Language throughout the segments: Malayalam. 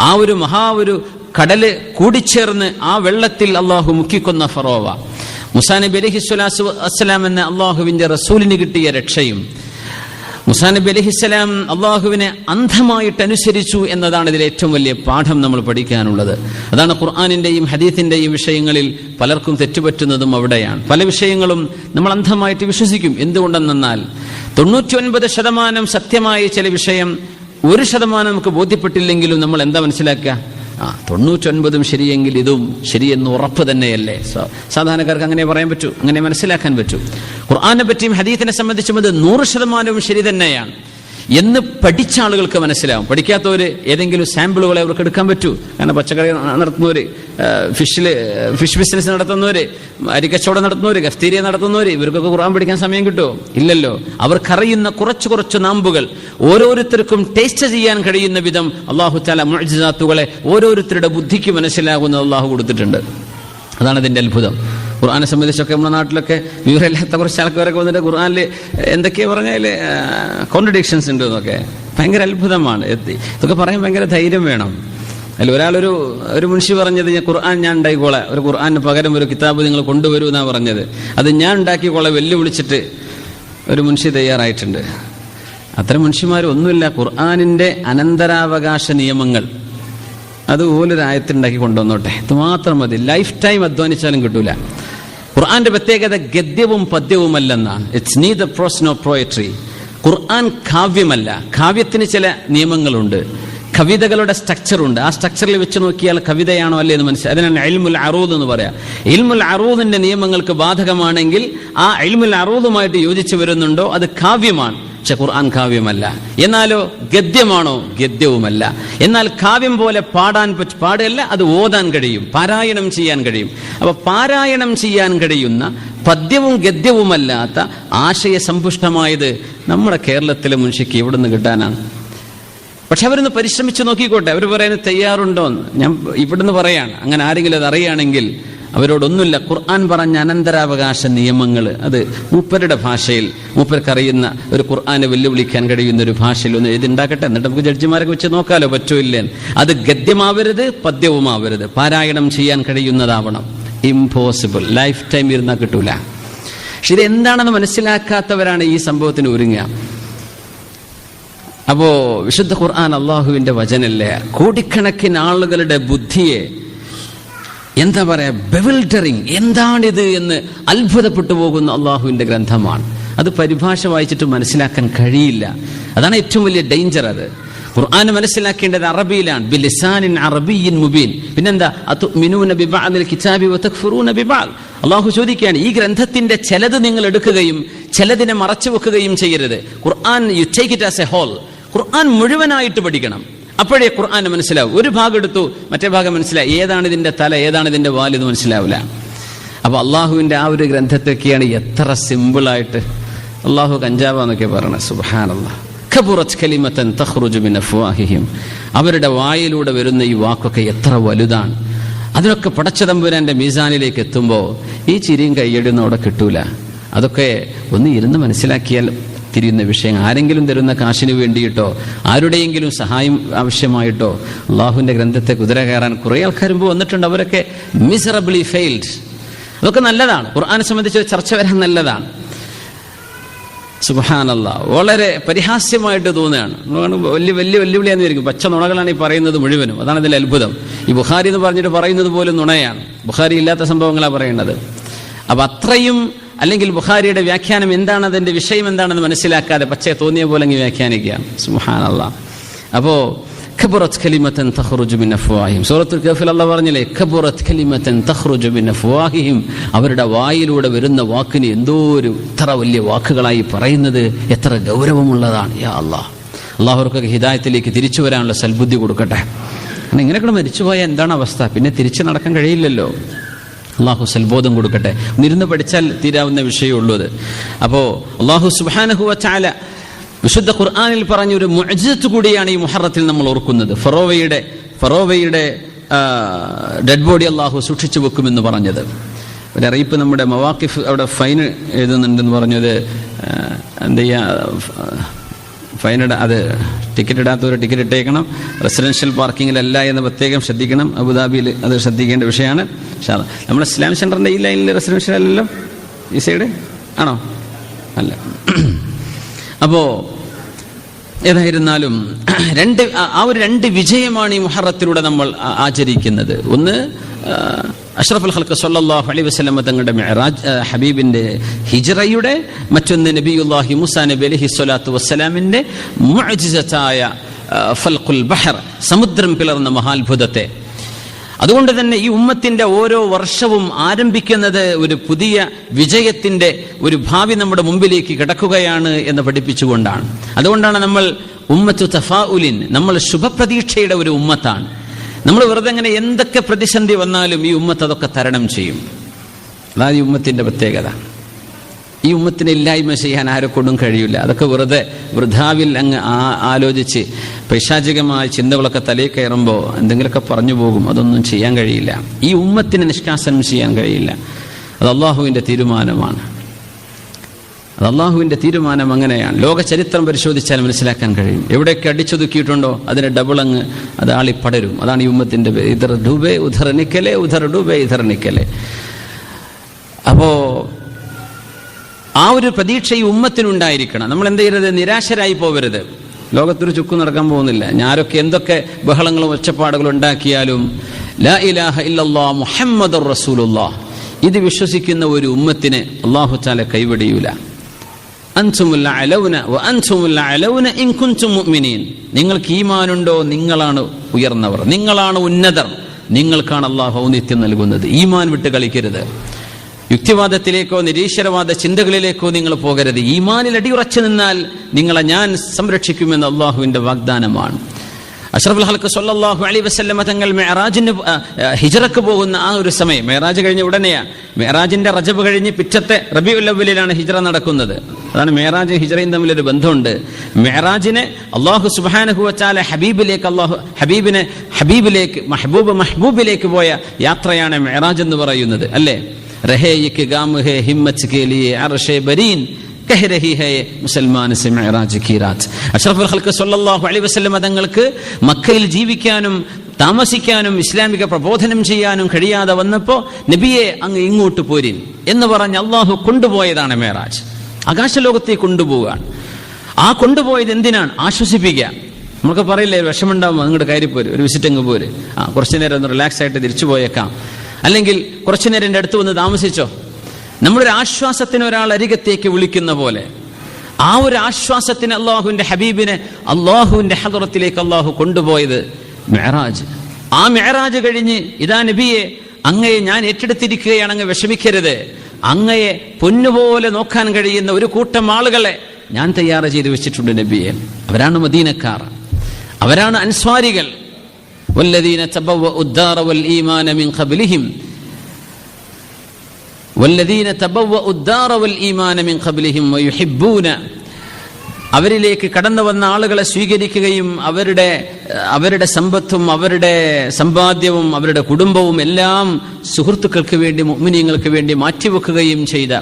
ആ ഒരു മഹാ ഒരു കടൽ കൂടിച്ചേർന്ന് ആ വെള്ളത്തിൽ അള്ളാഹു മുക്കിക്കൊന്ന ഫറോവ. മുസാ നബി അലഹി സ്വലാസു അസ്സലാം എന്ന അള്ളാഹുവിന്റെ റസൂലിന് കിട്ടിയ രക്ഷയും മുസാ നബി അലഹിസ്സലാം അള്ളാഹുവിനെ അന്ധമായിട്ട് അനുസരിച്ചു എന്നതാണ് ഇതിൽ ഏറ്റവും വലിയ പാഠം നമ്മൾ പഠിക്കാനുള്ളത്. അതാണ് ഖുർആാനിന്റെയും ഹദീത്തിന്റെയും വിഷയങ്ങളിൽ പലർക്കും തെറ്റുപറ്റുന്നതും അവിടെയാണ്. പല വിഷയങ്ങളും നമ്മൾ അന്ധമായിട്ട് വിശ്വസിക്കും. എന്തുകൊണ്ടെന്നാൽ തൊണ്ണൂറ്റി ഒൻപത് ശതമാനം സത്യമായ ചില വിഷയം ഒരു ശതമാനം നമുക്ക് ബോധ്യപ്പെട്ടില്ലെങ്കിലും നമ്മൾ എന്താ മനസ്സിലാക്കുക? ആ തൊണ്ണൂറ്റൊൻപതും ശരിയെങ്കിൽ ഇതും ശരിയെന്ന് ഉറപ്പ് തന്നെയല്ലേ? സാധാരണക്കാർക്ക് അങ്ങനെ പറയാൻ പറ്റൂ അങ്ങനെ മനസ്സിലാക്കാൻ പറ്റൂ. ഖുർആാനെ പറ്റിയും ഹദീത്തിനെ സംബന്ധിച്ചും അത് നൂറ് ശതമാനവും ശരി തന്നെയാണ്. എന്ന് പഠിച്ച ആളുകൾക്ക് മനസ്സിലാവും. പഠിക്കാത്തവര് ഏതെങ്കിലും സാമ്പിളുകളെ അവർക്ക് എടുക്കാൻ പറ്റൂ. കാരണം പച്ചക്കറി നടത്തുന്നവര് ഫിഷിൽ ഫിഷ് ബിസിനസ് നടത്തുന്നവര് അരിക്കച്ചവടം നടത്തുന്നവര് കഫ്തീരിയ നടത്തുന്നവര് ഇവർക്കൊക്കെ ഖുർആൻ പഠിക്കാൻ സമയം കിട്ടുമോ? ഇല്ലല്ലോ. അവർക്കറിയുന്ന കുറച്ച് കുറച്ച് നാമ്പുകൾ ഓരോരുത്തർക്കും ടേസ്റ്റ് ചെയ്യാൻ കഴിയുന്ന വിധം അള്ളാഹു താല മുഅ്ജിസാത്തുകളെ ഓരോരുത്തരുടെ ബുദ്ധിക്ക് മനസ്സിലാകുന്നത് അള്ളാഹു കൊടുത്തിട്ടുണ്ട്. അതാണ് അതിന്റെ അത്ഭുതം. ഖുർആനെ സംബന്ധിച്ചൊക്കെ നമ്മുടെ നാട്ടിലൊക്കെ വിവരമില്ലാത്ത കുറച്ച് ആൾക്കാരൊക്കെ വന്നിട്ട് ഖുർആാനിൽ എന്തൊക്കെയാ പറഞ്ഞാൽ കോൺട്രഡിക്ഷൻസ് ഉണ്ട് എന്നൊക്കെ ഭയങ്കര അത്ഭുതമാണ്. ഇതൊക്കെ പറയാൻ ഭയങ്കര ധൈര്യം വേണം. അല്ല ഒരാളൊരു ഒരു മുൻഷി പറഞ്ഞത് ഞാൻ ഖുർആൻ ഞാൻ ഉണ്ടാക്കിക്കോളെ. ഒരു ഖുർആന് പകരം ഒരു കിതാബ് നിങ്ങൾ കൊണ്ടുവരൂ എന്നാണ് പറഞ്ഞത്. അത് ഞാൻ ഉണ്ടാക്കിക്കോളെ വെല്ലുവിളിച്ചിട്ട് ഒരു മുൻഷി തയ്യാറായിട്ടുണ്ട്. അത്തരം മനുഷ്യന്മാരൊന്നുമില്ല ഖുർആാനിന്റെ അനന്തരാവകാശ നിയമങ്ങൾ അതുപോലൊരു ആയത്തുണ്ടാക്കി കൊണ്ടുവന്നോട്ടെ. ഇത് മാത്രം മതി. ലൈഫ് ടൈം അധ്വാനിച്ചാലും കിട്ടൂല. ഖുർആന്റെ പ്രത്യേകത ഗദ്യവും പദ്യവുമല്ലെന്നാണ് it's neither prose nor poetry Quran കാവ്യമല്ല. കാവ്യത്തിന് ചില നിയമങ്ങളുണ്ട്. കവിതകളുടെ സ്ട്രക്ചർ ഉണ്ട്. ആ സ്ട്രക്ചറിൽ വെച്ച് നോക്കിയാൽ കവിതയാണോ അല്ലേ എന്ന് മനസ്സിലായി. അതിനാണ് എൽമുൽ അറൂദ് എന്ന് പറയാം. ഇൽമുൽ അറൂദിന്റെ നിയമങ്ങൾക്ക് ബാധകമാണെങ്കിൽ ആ എൽമുൽ അറൂദുമായിട്ട് യോജിച്ചു വരുന്നുണ്ടോ? അത് കാവ്യമാണ്. പക്ഷെ ഖുർആൻ കാവ്യമല്ല. എന്നാലോ ഗദ്യമാണോ? ഗദ്യവുമല്ല. എന്നാൽ കാവ്യം പോലെ പാടാൻ പറ്റ പാടുകയല്ല അത് ഓതാൻ കഴിയും. പാരായണം ചെയ്യാൻ കഴിയും. അപ്പൊ പാരായണം ചെയ്യാൻ കഴിയുന്ന പദ്യവും ഗദ്യവുമല്ലാത്ത ആശയസമ്പുഷ്ടമായത് നമ്മുടെ കേരളത്തിലെ മുൻഷിക്ക് എവിടെ നിന്ന് കിട്ടാനാണ്? പക്ഷെ അവരൊന്ന് പരിശ്രമിച്ചു നോക്കിക്കോട്ടെ. അവർ പറയുന്നത് തയ്യാറുണ്ടോ എന്ന്. ഞാൻ ഇവിടുന്ന് പറയാണ്. അങ്ങനെ ആരെങ്കിലും അത് അറിയുകയാണെങ്കിൽ അവരോടൊന്നുമില്ല. ഖുർആൻ പറഞ്ഞ അനന്തരാവകാശ നിയമങ്ങൾ അത് മൂപ്പരുടെ ഭാഷയിൽ മൂപ്പർക്ക് അറിയുന്ന ഒരു ഖുർആനെ വെല്ലുവിളിക്കാൻ കഴിയുന്ന ഒരു ഭാഷയിൽ ഒന്ന് എഴുതിണ്ടാക്കട്ടെ. എന്നിട്ട് നമുക്ക് ജഡ്ജിമാരൊക്കെ വെച്ച് നോക്കാലോ പറ്റോ ഇല്ലേ അത് ഗദ്യമാവരുത് പദ്യവുമാവരുത്. പാരായണം ചെയ്യാൻ കഴിയുന്നതാവണം. ഇംപോസിബിൾ ലൈഫ് ടൈം ഇരുന്നാൽ കിട്ടൂല. പക്ഷെ ഇത് എന്താണെന്ന് മനസ്സിലാക്കാത്തവരാണ് ഈ സംഭവത്തിന് ഒരുങ്ങുക. അപ്പോ വിശുദ്ധ ഖുർആൻ അള്ളാഹുവിന്റെ വചനല്ലേ? കോടിക്കണക്കിന് ആളുകളുടെ ബുദ്ധിയെ എന്താ പറയാ ബെവിൽഡറിങ് എന്താണിത് എന്ന് അത്ഭുതപ്പെട്ടു പോകുന്ന അള്ളാഹുവിന്റെ ഗ്രന്ഥമാണ്. അത് പരിഭാഷ വായിച്ചിട്ട് മനസ്സിലാക്കാൻ കഴിയില്ല. അതാണ് ഏറ്റവും വലിയ ഡേഞ്ചർ അത്. ഖുർആൻ മനസ്സിലാക്കേണ്ടത് അറബിയിലാണ്. ബിലിസാനിൻ അറബിയിൻ മുബീൻ. പിന്നെന്താ? അള്ളാഹു ചോദിക്കുകയാണ് ഈ ഗ്രന്ഥത്തിന്റെ ചിലത് നിങ്ങൾ എടുക്കുകയും ചിലതിനെ മറച്ചു വെക്കുകയും ചെയ്യരുത്. Quran you take it as a whole Quran മുഴുവനായിട്ട് പഠിക്കണം. അപ്പോഴേ ഖുർആൻ മനസ്സിലാവും. ഒരു ഭാഗം എടുത്തു മറ്റേ ഭാഗം മനസ്സിലായി. ഏതാണ് ഇതിന്റെ തല ഏതാണ് ഇതിന്റെ വാൽ ഇത് മനസ്സിലാവില്ല അപ്പൊ അള്ളാഹുവിന്റെ ആ ഒരു ഗ്രന്ഥത്തൊക്കെയാണ് എത്ര സിമ്പിളായിട്ട് അള്ളാഹു കഞ്ചാവാന്നൊക്കെ പറയണത്. സുബാനല്ല അവരുടെ വായിലൂടെ വരുന്ന ഈ വാക്കൊക്കെ എത്ര വലുതാണ്. അതിനൊക്കെ പടച്ചതമ്പുരാന്റെ മീസാനിലേക്ക് എത്തുമ്പോൾ ഈ ചിരിയും കയ്യടിയൊന്നും അവിടെ കിട്ടൂല. അതൊക്കെ ഒന്ന് ഇരുന്ന് മനസ്സിലാക്കിയാൽ തിരിയുന്ന വിഷയം ആരെങ്കിലും തരുന്ന കാശിന് വേണ്ടിയിട്ടോ ആരുടെയെങ്കിലും സഹായം ആവശ്യമായിട്ടോ അള്ളാഹുവിന്റെ ഗ്രന്ഥത്തെ കുതിര കയറാൻ കുറേ ആൾക്കാർ മുമ്പ് വന്നിട്ടുണ്ട്. അവരൊക്കെ മിസറബിളി ഫെയിൽഡ് അതൊക്കെ നല്ലതാണ്. ഖുർആാനെ സംബന്ധിച്ച് ചർച്ച വരാൻ നല്ലതാണ്. സുബാനല്ല വളരെ പരിഹാസ്യമായിട്ട് തോന്നുകയാണ്. വലിയ വലിയ വെല്ലുവിളിയാന്ന് വിചാരിക്കും. പച്ച നുണകളാണ് ഈ പറയുന്നത് മുഴുവനും. അതാണ് ഇതിൽ അത്ഭുതം. ഈ ബുഖാരി എന്ന് പറഞ്ഞിട്ട് പറയുന്നത് പോലും നുണയാണ്. ബുഹാരി ഇല്ലാത്ത സംഭവങ്ങളാണ് പറയുന്നത് അപ്പം അത്രയും അല്ലെങ്കിൽ ബുഖാരിയുടെ വ്യാഖ്യാനം എന്താണ് അതിന്റെ വിഷയം എന്താണെന്ന് മനസ്സിലാക്കാതെ പച്ച തോന്നിയ പോലെ അങ്ങ് വ്യാഖ്യാനിക്കുകയാണ് അപ്പോ സൂറത്തുൽ അവരുടെ വായിലൂടെ വരുന്ന വാക്കിന് എന്തോ ഒരു ഇത്ര വലിയ വാക്കുകളായി പറയുന്നത് എത്ര ഗൗരവമുള്ളതാണ്. യാ അള്ളാഹു ഹിദായത്തിലേക്ക് തിരിച്ചു വരാനുള്ള സൽബുദ്ധി കൊടുക്കട്ടെ. കാരണം ഇങ്ങനെയൊക്കെ മരിച്ചുപോയാൽ എന്താണ് അവസ്ഥ? പിന്നെ തിരിച്ചു നടക്കാൻ കഴിയില്ലല്ലോ. അള്ളാഹു സൽബോധം കൊടുക്കട്ടെ. ഒന്നിരുന്ന് പഠിച്ചാൽ തീരാവുന്ന വിഷയമുള്ളൂ അത്. അപ്പോ അള്ളാഹു സുബാനഹുവ ചാല വിശുദ്ധ ഖുർആാനിൽ പറഞ്ഞ ഒരു മുഅജിസത്ത് കൂടിയാണ് ഈ മുഹറത്തിൽ നമ്മൾ ഓർക്കുന്നത്. ഫറോവയുടെ ഫറോവയുടെ ഡെഡ് ബോഡി അള്ളാഹു സൂക്ഷിച്ചു വെക്കുമെന്ന് പറഞ്ഞത്. ഒരു അറിയിപ്പ് നമ്മുടെ മവാക്കിഫ് അവിടെ ഫൈൻ എഴുതുന്നുണ്ടെന്ന് പറഞ്ഞത് എന്താ ഫൈൻ അത് ടിക്കറ്റ് ഇടാത്തവർ ടിക്കറ്റ് ഇട്ടേക്കണം. റെസിഡൻഷ്യൽ പാർക്കിങ്ങിലല്ല എന്ന് പ്രത്യേകം ശ്രദ്ധിക്കണം. അബുദാബിയിൽ അത് ശ്രദ്ധിക്കേണ്ട വിഷയമാണ്. നമ്മുടെ ഇസ്ലാം സെന്ററിന്റെ ഈ ലൈനിൽ റെസിഡൻഷ്യൽ അല്ലല്ലോ? ഈ സൈഡ് ആണോ? അല്ല. അപ്പോൾ ഏതായിരുന്നാലും രണ്ട് ആ- ഒരു രണ്ട് വിജയമാണ് ഈ മുഹറത്തിലൂടെ നമ്മൾ ആചരിക്കുന്നത്. ഒന്ന് അഷ്റഫ് അഷ്റഫുൽ ഹൽക്ക് സല്ലല്ലാഹു അലൈഹി വസ്ലമ തങ്ങളുടെ ഹബീബിന്റെ ഹിജറയുടെ മറ്റൊന്ന് നബിയുല്ലാഹി മുസാ നബി അലഹി സ്വലാത്തു വസ്സലാമിന്റെ ഫൽഖുൽ ബഹർ സമുദ്രം പിളർന്ന മഹാത്ഭുതത്തെ. അതുകൊണ്ട് തന്നെ ഈ ഉമ്മത്തിന്റെ ഓരോ വർഷവും ആരംഭിക്കുന്നത് ഒരു പുതിയ വിജയത്തിന്റെ ഒരു ഭാവി നമ്മുടെ മുമ്പിലേക്ക് കിടക്കുകയാണ് എന്ന് പഠിപ്പിച്ചുകൊണ്ടാണ്. അതുകൊണ്ടാണ് നമ്മൾ ഉമ്മത്തു തഫാഉലിൻ നമ്മൾ ശുഭപ്രതീക്ഷയുടെ ഒരു ഉമ്മത്താണ്. നമ്മൾ വെറുതെ അങ്ങനെ എന്തൊക്കെ പ്രതിസന്ധി വന്നാലും ഈ ഉമ്മത്ത് അതൊക്കെ തരണം ചെയ്യും. അതാണ് ഈ ഉമ്മത്തിന്റെ പ്രത്യേകത. ഈ ഉമ്മത്തിന് ഇല്ലായ്മ ചെയ്യാൻ ആരെക്കൊണ്ടും കഴിയില്ല. അതൊക്കെ വെറുതെ വൃദ്ധാവിൽ അങ്ങ് ആലോചിച്ച് പൈശാചികമായ ചിന്തകളൊക്കെ തലയിൽ കയറുമ്പോൾ എന്തെങ്കിലുമൊക്കെ പറഞ്ഞു പോകും. അതൊന്നും ചെയ്യാൻ കഴിയില്ല. ഈ ഉമ്മത്തിന് നിഷ്കാസനം ചെയ്യാൻ കഴിയില്ല. അത് അള്ളാഹുവിന്റെ തീരുമാനമാണ്. അത് അള്ളാഹുവിന്റെ തീരുമാനം അങ്ങനെയാണ്. ലോക ചരിത്രം പരിശോധിച്ചാൽ മനസ്സിലാക്കാൻ കഴിയും. എവിടെയൊക്കെ അടിച്ചൊതുക്കിയിട്ടുണ്ടോ അതിന് ഡബിൾ അങ്ങ് അത് ആളി പടരും അതാണ് ഈ ഉമ്മത്തിന്റെ. ഇധർ ഡൂബെ ഉധർ നിക്കലെ ഉധർ ഡുബെ ഇധർ നിക്കലെ. അപ്പോ ആ ഒരു പ്രതീക്ഷ ഈ ഉമ്മത്തിനുണ്ടായിരിക്കണം നമ്മൾ എന്ത് ചെയ്യരുത്? നിരാശരായി പോകരുത്. ലോകത്തൊരു ചുക്ക് നടക്കാൻ പോകുന്നില്ല. ഞാനൊക്കെ എന്തൊക്കെ ബഹളങ്ങളും ഒച്ചപ്പാടുകളും ഉണ്ടാക്കിയാലും ലാ ഇലാഹ ഇല്ലല്ലാ മുഹമ്മദ് റസൂലുള്ള ഇത് വിശ്വസിക്കുന്ന ഒരു ഉമ്മത്തിന് അള്ളാഹു ചാല കൈവടിയൂല. നിങ്ങൾക്ക് ഈമാനുണ്ടോ? നിങ്ങളാണ് ഉയർന്നവർ. നിങ്ങളാണ് ഉന്നതർ. നിങ്ങൾക്കാണ് അള്ളാഹു ഔന്നിത്യം നൽകുന്നത്. ഈമാൻ വിട്ട് കളിക്കരുത്. യുക്തിവാദത്തിലേക്കോ നിരീശ്വരവാദ ചിന്തകളിലേക്കോ നിങ്ങൾ പോകരുത്. ഈമാനിൽ അടിയുറച്ചു നിന്നാൽ നിങ്ങളെ ഞാൻ സംരക്ഷിക്കുമെന്ന് അള്ളാഹുവിന്റെ വാഗ്ദാനമാണ്. അഷ്റഫുൽ ഹൽക്ക് സല്ലല്ലാഹു അലൈഹി വസല്ലമ തങ്ങൾ മെഹറാജിന് ഹിജറക്ക് പോകുന്ന ആ ഒരു സമയം മെഹറാജ് കഴിഞ്ഞ ഉടനെയാണ്. മെഹറാജിന്റെ റജബ് കഴിഞ്ഞ് പിറ്റത്തെ റബി ഉല്ലവലിലാണ് ഹിജറ നടക്കുന്നത്. അതാണ് മെഹറാജ് ഹിജറയും തമ്മിലൊരു ബന്ധമുണ്ട്. മെഹറാജിനെ അള്ളാഹു സുബ്ഹാനഹു വച്ചാല ഹബീബിലേക്ക് അള്ളാഹു ഹബീബിനെ ഹബീബിലേക്ക് മഹബൂബ് മഹബൂബിലേക്ക് പോയ യാത്രയാണ് മെഹറാജ് എന്ന് പറയുന്നത് അല്ലേ? रहे ये कि गाम है हिम्मत के लिए अरश बरीन കഹ രഹി ഹേ മുസൽമാൻ സെ മെഹറാജ് കി രാത്ത് അഷ്റഫുൽ ഖൽക്ക് സല്ലല്ലാഹു അലൈഹി വസല്ലം തങ്ങൾക്ക് മക്കയിൽ ജീവിക്കാനും താമസിക്കാനും ഇസ്ലാമിക പ്രബോധനം ചെയ്യാനും കഴിയാതെ വന്നപ്പോൾ നബിയെ അങ്ങ് ഇങ്ങോട്ട് പോരിൻ എന്ന് പറഞ്ഞ് അള്ളാഹു കൊണ്ടുപോയതാണ് മേറാജ് ആകാശലോകത്തേക്ക് കൊണ്ടുപോവുകയാണ് ആ കൊണ്ടുപോയത് എന്തിനാണ് ആശ്വസിപ്പിക്കുക നമുക്ക് പറയില്ലേ ഒരു വിഷമുണ്ടാകുമ്പോൾ അങ്ങോട്ട് കയറി പോര് ഒരു വിസിറ്റ് അങ്ങ് പോര് ആ കുറച്ചു നേരം ഒന്ന് റിലാക്സ് ആയിട്ട് തിരിച്ചു പോയേക്കാം അല്ലെങ്കിൽ കുറച്ചു നേരം എന്റെ അടുത്ത് വന്ന് താമസിച്ചോ? നമ്മളൊരു ആശ്വാസത്തിന് ഒരാൾ അരികത്തേക്ക് വിളിക്കുന്ന പോലെ. ആ ഒരു ആശ്വാസത്തിന് അള്ളാഹുവിന്റെ ഹബീബിനെ അള്ളാഹുവിന്റെ ഹദറത്തിലേക്ക് അള്ളാഹു കൊണ്ടുപോയത് മെഹറാജ് ആ മെഹറാജ് കഴിഞ്ഞ് ഇതാ നബിയെ അങ്ങയെ ഞാൻ ഏറ്റെടുത്തിരിക്കുകയാണ് അങ്ങ് വിഷമിക്കരുത്. അങ്ങയെ പൊന്നുപോലെ നോക്കാൻ കഴിയുന്ന ഒരു കൂട്ടം ആളുകളെ ഞാൻ തയ്യാറ് ചെയ്ത് വെച്ചിട്ടുണ്ട് നബിയെ. അവരാണ് മദീനക്കാർ. അവരാണ് അൻസ്വാരികൾ. والذين تبوأوا الدار والإيمان من قبلهم والذين تبوأوا الدار والإيمان من قبلهم ويحبون അവരിലേക്ക് കടന്നു വന്ന ആളുകളെ സ്വീകരിക്കുകയും അവരുടെ അവരുടെ സമ്പത്തും അവരുടെ സമ്പാദ്യവും അവരുടെ കുടുംബവും എല്ലാം സുഹൃത്തുക്കൾക്ക് വേണ്ടി മുഗ്മിനീങ്ങൾക്ക് വേണ്ടി മാറ്റിവെക്കുകയും ചെയ്ത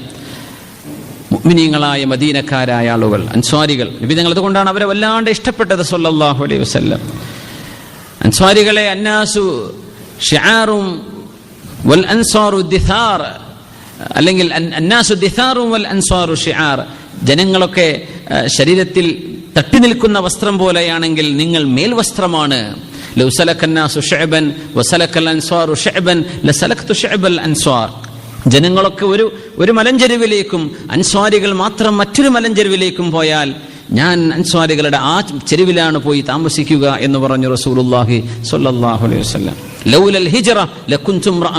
മുഗ്മിനീങ്ങളായ മദീനക്കാരായ ആളുകൾ അൻസ്വാരികൾ വിധങ്ങൾ അതുകൊണ്ടാണ് അവരെ വല്ലാണ്ട് ഇഷ്ടപ്പെട്ടത് സല്ലല്ലാഹു അലൈഹി വസല്ലം അൻസ്വാരികളെ അന്നാസു ഷിയാറും വൽ അൻസാറു ദിഥാർ അല്ലെങ്കിൽ അന്നാസു ദിഥാറും വൽ അൻസാറു ഷിയാർ ജനങ്ങളൊക്കെ ശരീരത്തിൽ തട്ടി നിൽക്കുന്ന വസ്ത്രം പോലെയാണെങ്കിൽ നിങ്ങൾ മേൽവസ്ത്രമാണ്. ലൗ സലക്കന്നാസു ഷഅബൻ വസലക്കൽ അൻസ്വാറു ഷഅബൻ ലസലക്തു ഷഅബൽ അൻസ്വാർ ജനങ്ങളൊക്കെ ഒരു ഒരു മലഞ്ചെരുവിലേക്കും അൻസ്വാരികൾ മാത്രം മറ്റൊരു മലഞ്ചെരുവിലേക്കും പോയാൽ ഞാൻ അൻസ്വാരികളുടെ ആ ചെരുവിലാണ് പോയി താമസിക്കുക എന്ന് പറഞ്ഞു റസൂലുള്ളാഹി സ്വല്ലല്ലാഹു അലൈഹി വസല്ലം. ലൗലൽ ഹിജറ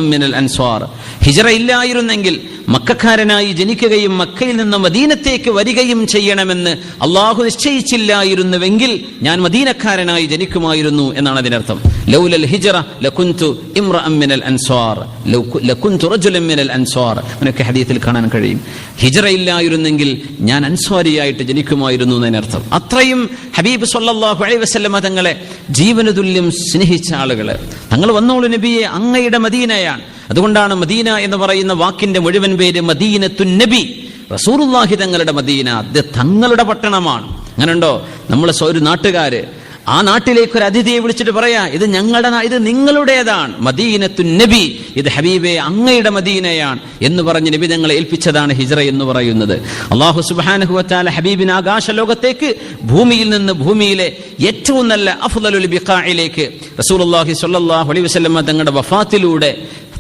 മിനൽ അൻസ്വാർ. ഹിജ്റ ഇല്ലായിരുന്നെങ്കിൽ മക്കക്കാരനായി ജനിക്കുകയും മക്കയിൽ നിന്ന് മദീനത്തേക്ക് വരികയും ചെയ്യണമെന്ന് അള്ളാഹു നിശ്ചയിച്ചില്ലായിരുന്നുവെങ്കിൽ ഞാൻ മദീനക്കാരനായി ജനിക്കുമായിരുന്നു എന്നാണ് അതിനർത്ഥം. ലൗലൽ ഹിജറ ലകുൻതു ഇംറഅം മിനൽ അൻസ്വാർ. ഹദീസിൽ കാണാൻ കഴിയും. ഹിജറ ഇല്ലായിരുന്നെങ്കിൽ ഞാൻ അൻസ്വാരിയായിട്ട് ജനിക്കുമായിരുന്നു എന്നതിനർത്ഥം. അത്രയും ഹബീബ് സല്ലാഹു അലൈഹി വസല്ലമ തങ്ങളെ ജീവനതുല്യം സ്നേഹിച്ച ആളുകൾ തങ്ങൾ വന്നോളൂ നബിയെ അങ്ങയുടെ മദീനയാണ്. അതുകൊണ്ടാണ് മദീന എന്ന് പറയുന്ന വാക്കിന്റെ മുഴുവൻ പേര് മദീനത്തുൻ നബി. റസൂറുല്ലാഹി തങ്ങളുടെ മദീന. അത് തങ്ങളുടെ പട്ടണമാണ്. അങ്ങനെയുണ്ടോ നമ്മൾ ഒരു നാട്ടുകാര് ആ നാട്ടിലേക്ക് ഒരു അതിഥിയെ വിളിച്ചിട്ട് പറയാ ഇത് ഞങ്ങളുടെ ഇത് നിങ്ങളുടേതാണ്. മദീനത്തു നബി. ഇത് ഹബീബെ അങ്ങയുടെ മദീനയാണ്. എന്ന് പറഞ്ഞ് നബി ഞങ്ങളെ ഏൽപ്പിച്ചതാണ് ഹിജ്റ എന്ന് പറയുന്നത്. അള്ളാഹു സുബാനഹുവത്താല ഹബീബിന് ആകാശ ലോകത്തേക്ക് ഭൂമിയിൽ നിന്ന് ഭൂമിയിലെ ഏറ്റവും നല്ല അഫ്ദലുൽ ബിഖായിലേക്ക് റസൂലുള്ളാഹി സ്വല്ലല്ലാഹു അലൈഹി വസല്ലമ തങ്ങളുടെ വഫാത്തിലൂടെ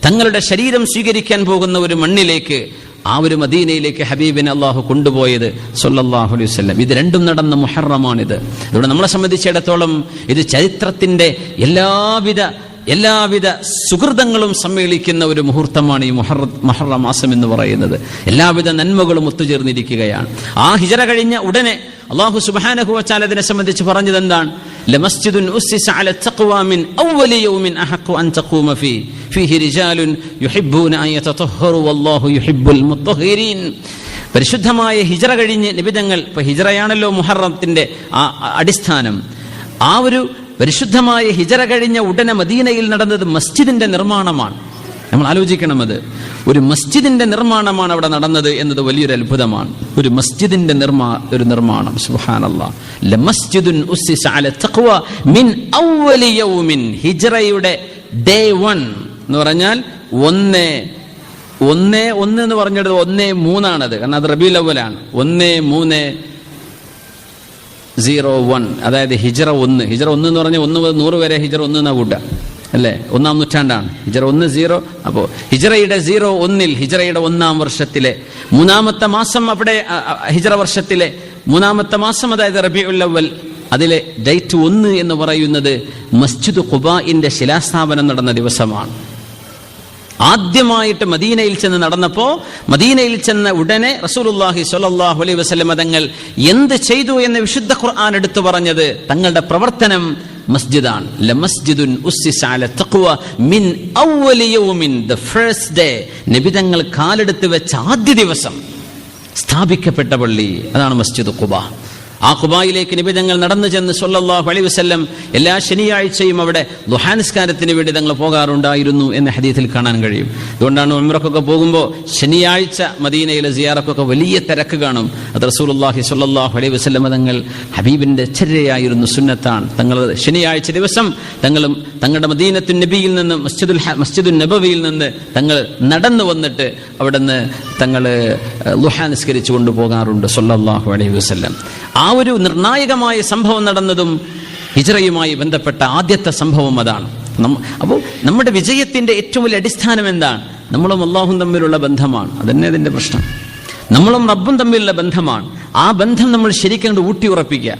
തങ്ങളുടെ ശരീരം സ്വീകരിക്കാൻ പോകുന്ന ഒരു മണ്ണിലേക്ക് ആ ഒരു മദീനയിലേക്ക് ഹബീബിനെ അള്ളാഹു കൊണ്ടുപോയത് സൊല്ലാഹു അലൈഹി വസല്ലം. ഇത് രണ്ടും നടന്ന മുഹറമാണിത്. ഇവിടെ നമ്മളെ സംബന്ധിച്ചിടത്തോളം ഇത് ചരിത്രത്തിന്റെ എല്ലാവിധ എല്ലാവിധ സുഹൃതങ്ങളും സമ്മേളിക്കുന്ന ഒരു മുഹൂർത്തമാണ് ഈ മുഹറ മഹറ മാസം എന്ന് പറയുന്നത്. എല്ലാവിധ നന്മകളും ഒത്തുചേർന്നിരിക്കുകയാണ്. ആ ഹിജറ കഴിഞ്ഞ ഉടനെ അള്ളാഹു സുബ്ഹാനഹു വച്ചാൽ അതിനെ സംബന്ധിച്ച് പറഞ്ഞത് എന്താണ് أسس على التقوى من أول يوم أحق أن تقوم فيه. فيه رجال يحبون أن يتطهروا والله يحب المطهرين. പരിശുദ്ധമായ ഹിജറ കഴിഞ്ഞ് നിബിധങ്ങൾ ഇപ്പൊ ഹിജറയാണല്ലോ മുഹറത്തിന്റെ ആ അടിസ്ഥാനം. ആ ഒരു പരിശുദ്ധമായ ഹിജറ കഴിഞ്ഞ ഉടനെ മദീനയിൽ നടന്നത് മസ്ജിദിന്റെ നിർമ്മാണമാണ്. നമ്മൾ ആലോചിക്കണം അത്. ഒരു മസ്ജിദിന്റെ നിർമ്മാണമാണ് അവിടെ നടന്നത് എന്നത് വലിയൊരു അത്ഭുതമാണ്. ഒരു മസ്ജിദിന്റെ നിർമ്മാ ഒരു നിർമ്മാണം. ഹിജ്റയുടെ ഡേ വൺ എന്ന് പറഞ്ഞാൽ ഒന്ന് ഒന്ന് ഒന്ന് എന്ന് പറഞ്ഞത് ഒന്നേ മൂന്നാണത്. കാരണം അത് റബി ലവലാണ് ഒന്ന് മൂന്ന് സീറോ വൺ. അതായത് ഹിജറ ഒന്ന്. ഹിജറ ഒന്ന് എന്ന് പറഞ്ഞാൽ ഒന്ന് നൂറ് വരെ ഹിജറ ഒന്ന് എന്നാ കൂട്ടുക. അല്ലേ? ഒന്നാം നൂറ്റാണ്ടാണ്. ഹിജറ ഒന്ന് സീറോ. അപ്പോൾ ഹിജറയുടെ സീറോ ഒന്നിൽ ഹിജറയുടെ ഒന്നാം വർഷത്തിലെ മൂന്നാമത്തെ മാസം അവിടെ ഹിജറ വർഷത്തിലെ മൂന്നാമത്തെ മാസം അതായത് റബി അവൽ അതിലെ ഡേറ്റ് ഒന്ന് എന്ന് പറയുന്നത് മസ്ജിദ് ഖുബായിന്റെ ശിലാസ്ഥാപനം നടന്ന ദിവസമാണ്. ആദ്യമായിട്ട് മദീനയിൽ ചെന്ന് നടന്നപ്പോൾ മദീനയിൽ ചെന്ന ഉടനെ റസൂലുല്ലാഹി സ്വല്ലല്ലാഹു അലൈഹി വസല്ലം തങ്ങൾ എന്ത് ചെയ്തു എന്ന് വിശുദ്ധ ഖുർആൻ എടുത്തു പറഞ്ഞത്? തങ്ങളുടെ പ്രവർത്തനം മസ്ജിദാണ്. ലമസ്ജിദുൻ ഉസ്സിസ അല തഖ്വ മിൻ അവ്വലി യൗമിൻ ദ ഫസ്റ്റ് ഡേ. നബി തങ്ങൾ കാലെടുത്ത് വെച്ച ആദ്യ ദിവസം സ്ഥാപിക്കപ്പെട്ട പള്ളി അതാണ് മസ്ജിദ് ഖുബ. ആ ഖുബായിലേക്ക് നിബിധങ്ങൾ നടന്നു ചെന്ന് സൊല്ലാഹു അലൈഹി വസ്ല്ലം എല്ലാ ശനിയാഴ്ചയും അവിടെ ദുഹാനിസ്കാരത്തിന് വേണ്ടി തങ്ങൾ പോകാറുണ്ടായിരുന്നു എന്ന ഹദീത്തിൽ കാണാൻ കഴിയും. അതുകൊണ്ടാണ് ഉമ്രക്കൊക്കെ പോകുമ്പോൾ ശനിയാഴ്ച മദീനയിലെ സിയാറക്കൊക്കെ വലിയ തിരക്ക് കാണും. അത് റസൂലുല്ലാഹി സ്വല്ലല്ലാഹു അലൈഹി വസ്ല്ലം തങ്ങൾ ഹബീബിന്റെ ചര്യയായിരുന്നു സുന്നത്താണ്. തങ്ങൾ ശനിയാഴ്ച ദിവസം തങ്ങളും തങ്ങളുടെ മദീനത്തു നബിയിൽ നിന്ന് മസ്ജിദുൽ മസ്ജിദുൽ നബവിയിൽ നിന്ന് തങ്ങൾ നടന്നു വന്നിട്ട് അവിടുന്ന് തങ്ങൾ ലുഹ നിസ്കരിച്ചു കൊണ്ടുപോകാറുണ്ട് സൊല്ലാഹു അലൈഹി വസ്ല്ലം. ആ ഒരു നിർണായകമായ സംഭവം നടന്നതും ഹിജറയുമായി ബന്ധപ്പെട്ട ആദ്യത്തെ സംഭവം അതാണ്. അപ്പോൾ നമ്മുടെ വിജയത്തിന്റെ ഏറ്റവും വലിയ അടിസ്ഥാനം എന്താണ്? നമ്മളും അള്ളാഹും തമ്മിലുള്ള ബന്ധമാണ്. അതന്നെ അതിന്റെ പ്രശ്നം. നമ്മളും റബ്ബും തമ്മിലുള്ള ബന്ധമാണ്. ആ ബന്ധം നമ്മൾ ശരിക്കും ഊട്ടി ഉറപ്പിക്കുക